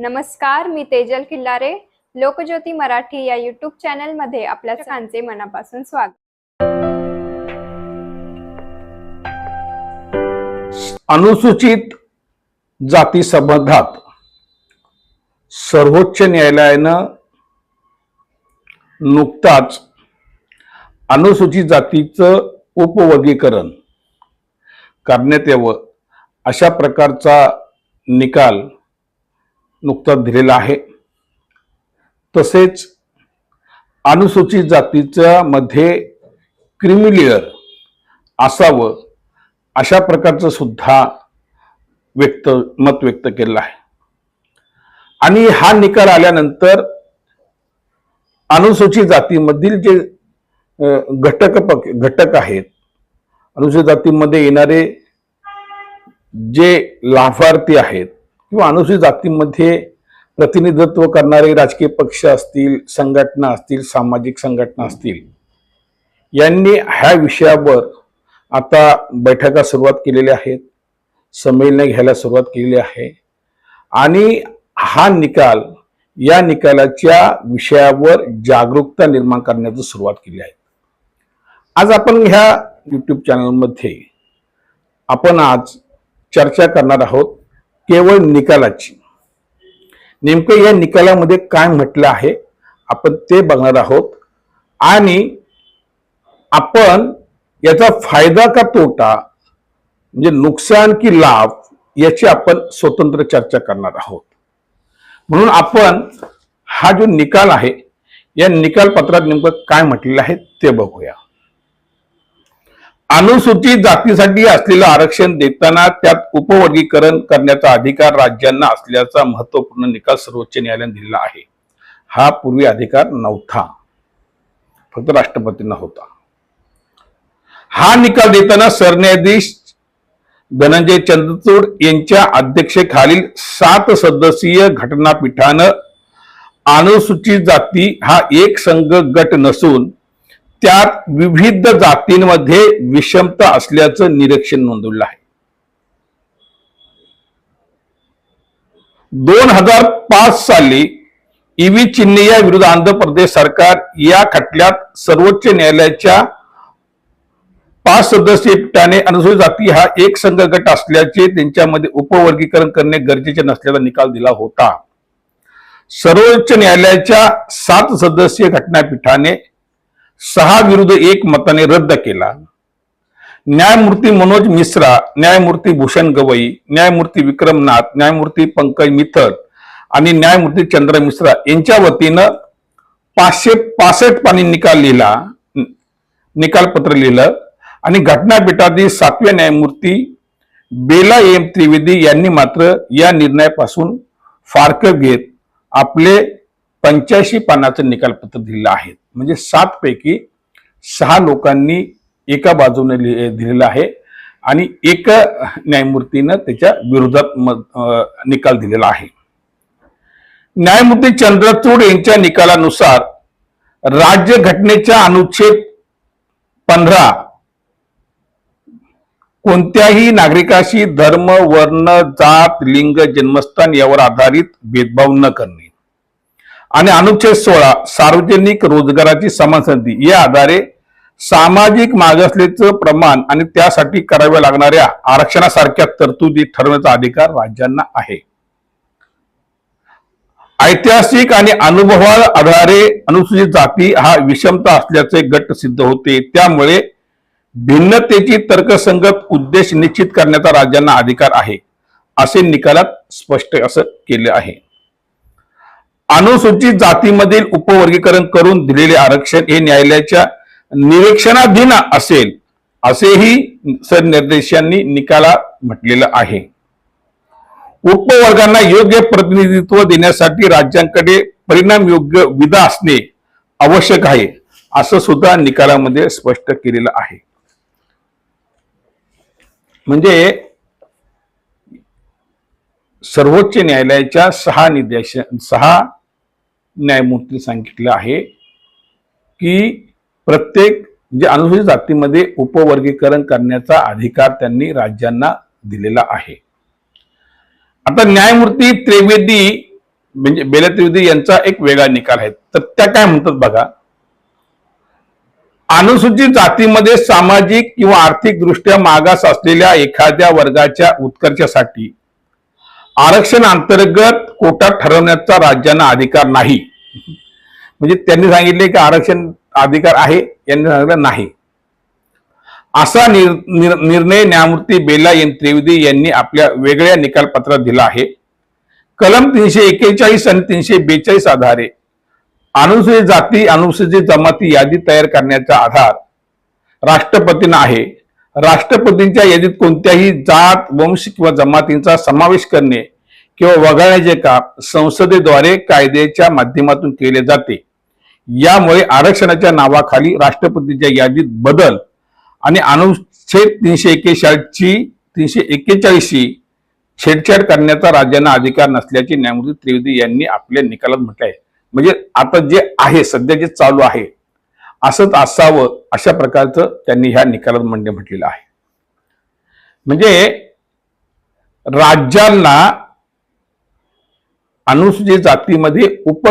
नमस्कार मी तेजल किल्लारे लोकज्योती मराठी या युट्यूब चॅनलमध्ये आपल्या सगळ्यांचे मनापासून स्वागत. अनुसूचित जाती संबंधात सर्वोच्च न्यायालयानं नुकताच अनुसूचित जातीचं उपवर्गीकरण करण्यात यावं अशा प्रकारचा निकाल नुकताच दिलेला आहे. तसेच अनुसूचित जातीच्या मध्ये क्रिमिलियर असावं अशा प्रकारचं सुद्धा व्यक्त मत व्यक्त केलं आहे. आणि हा निकाल आल्यानंतर अनुसूचित जातीमधील जे घटक पक घटक आहेत अनुसूचित जातीमध्ये येणारे जे लाभार्थी आहेत किंवा अनुसूचित जातीमध्ये प्रतिनिधित्व करणारे राजकीय पक्ष असतील संघटना असतील सामाजिक संघटना असतील यांनी ह्या विषयावर आता बैठका सुरुवात केलेल्या आहेत संमेलने घ्यायला सुरुवात केलेली आहे. आणि हा निकाल या निकालाच्या विषयावर जागरूकता निर्माण करण्याची सुरुवात केली आहे. आज आपण ह्या यूट्यूब चॅनलमध्ये आपण आज चर्चा करणार आहोत. केवळ निकालाची. नेमकं या निकालामध्ये काय म्हटलं आहे आपण ते बघणार आहोत. आणि आपण याचा फायदा का तोटा म्हणजे नुकसान की लाभ याची आपण स्वतंत्र चर्चा करणार आहोत. म्हणून आपण हा जो निकाल आहे या निकाल पत्रात नेमकं काय म्हटलेलं आहे ते बघूया. अनुसूचित जातीसाठी असलेलं आरक्षण देताना त्यात उपवर्गीकरण करण्याचा अधिकार राज्यांना असल्याचा महत्त्वपूर्ण निकाल सर्वोच्च न्यायालयाने दिलेला आहे. हा पूर्वी अधिकार नव्हता. फक्त राष्ट्रपतींना होता. हा निकाल देताना सरन्यायाधीश धनंजय चंद्रचूड यांच्या अध्यक्षेखालील सात सदस्यीय घटनापीठानं अनुसूचित जाती हा एक संघ गट नसून त्यात विविध जातींमध्ये विषमता असल्याचं निरीक्षण नोंदवलं आहे. दोन हजार पाच साली ईव्ही चिन्हया विरुद्ध आंध्र प्रदेश सरकार या खटल्यात सर्वोच्च न्यायालयाच्या पाच सदस्यीय पीठाने अनुसूचित जाती हा एक संघ गट असल्याचे त्यांच्यामध्ये उपवर्गीकरण करणे गरजेचे नसल्याचा निकाल दिला होता. सर्वोच्च न्यायालयाच्या सात सदस्यीय घटनापीठाने सहा विरुद्ध एक मताने रद्द केला. न्यायमूर्ती मनोज मिश्रा न्यायमूर्ती भूषण गवई न्यायमूर्ती विक्रमनाथ न्यायमूर्ती पंकज मिथल आणि न्यायमूर्ती चंद्र मिश्रा यांच्या वतीनं पाचशे पासष्ट पाणी निकाल लिहिला निकालपत्र लिहिलं आणि घटनापीठातील सातव्या न्यायमूर्ती बेला एम त्रिवेदी यांनी मात्र या निर्णयापासून फारक घेत आपले पंच्याऐंशी पानाचं निकालपत्र दिलेलं आहे. म्हणजे सात पैकी सहा लोकांनी एका बाजूने दिलेलं आहे आणि एका न्यायमूर्तीनं त्याच्या विरोधात निकाल दिलेला आहे. न्यायमूर्ती चंद्रचूड यांच्या निकालानुसार राज्य घटनेच्या अनुच्छेद पंधरा कोणत्याही नागरिकाशी धर्म वर्ण जात लिंग जन्मस्थान यावर आधारित भेदभाव न करणे. आणि अनुच्छेद सोळा सार्वजनिक रोजगाराची समान संधी या आधारे सामाजिक मागासलेचं प्रमाण आणि त्यासाठी कराव्या लागणाऱ्या आरक्षणासारख्या तरतुदी ठरवण्याचा अधिकार राज्यांना आहे. ऐतिहासिक आणि अनुभवावर आधारे अनुसूचित जाती हा विषमता असल्याचे गट सिद्ध होते. त्यामुळे भिन्नतेची तर्कसंगत उद्देश निश्चित करण्याचा राज्यांना अधिकार आहे असे निकालात स्पष्ट असं केले आहे. अनुसूचित जातीमधील उपवर्गीकरण करून दिलेले आरक्षण हे न्यायालयाच्या निरीक्षणाधीन असेल असेही सरनिर्देशांनी निकालात म्हटलेलं आहे. उपवर्गांना योग्य प्रतिनिधित्व देण्यासाठी राज्यांकडे परिणाम योग्य विधा असणे आवश्यक आहे असं सुद्धा निकालामध्ये स्पष्ट केलेलं आहे. म्हणजे सर्वोच्च न्यायालयाच्या सहा निर्देश सहा न्यायमूर्ती सांगितलं आहे की प्रत्येक जे अनुसूचित जातीमध्ये उपवर्गीकरण करण्याचा अधिकार त्यांनी राज्यांना दिलेला आहे. आता न्यायमूर्ती त्रिवेदी म्हणजे बेला त्रिवेदी यांचा एक वेगळा निकाल आहे. तर त्या काय म्हणतात बघा? अनुसूचित जातीमध्ये सामाजिक किंवा आर्थिक दृष्ट्या मागास असलेल्या एखाद्या वर्गाच्या उत्कर्षासाठी आरक्षण अंतर्गत कोटा ठरवण्याचा राज्यांना अधिकार नाही. म्हणजे त्यांनी सांगितले की आरक्षण अधिकार आहे यांनी सांगितलं नाही. असा निर, निर, निर्णय न्यायमूर्ती बेला एन. त्रिवेदी यांनी आपल्या वेगळ्या निकालपत्रात दिला आहे. कलम तीनशे एकेचाळीस आणि तीनशे बेचाळीस आधारे अनुसूचित जाती अनुसूचित जमाती यादी तयार करण्याचा आधार राष्ट्रपतींना आहे. राष्ट्रपतींच्या यादीत कोणत्याही जात वंश किंवा जमातींचा समावेश करणे किंवा वगळण्याचे काम संसदेद्वारे कायद्याच्या माध्यमातून केले जाते. यामुळे आरक्षणाच्या नावाखाली राष्ट्रपतीच्या यादीत बदल आणि अनुच्छेद तीनशे एकेचाळीसची तीनशे एक्केचाळीसशी छेडछाड करण्याचा राज्यांना अधिकार नसल्याचे न्यायमूर्ती त्रिवेदी यांनी आपल्या निकालात म्हटले आहे म्हणजे आता जे आहे सध्या जे चालू आहे असंच असावं अशा प्रकारचं त्यांनी ह्या निकालात म्हणणे म्हटलेलं आहे. म्हणजे राज्यांना अनुसूचित जातीमध्ये उप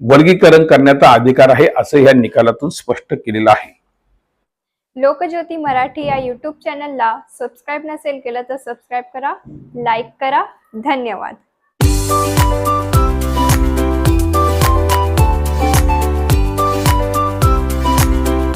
वर्गीकरण करण्याचा अधिकार आहे असं ह्या निकालातून स्पष्ट केलेलं आहे. लोकज्योती मराठी या यूट्यूब चॅनलला सबस्क्राईब नसेल केलं तर सबस्क्राईब करा लाईक करा. धन्यवाद.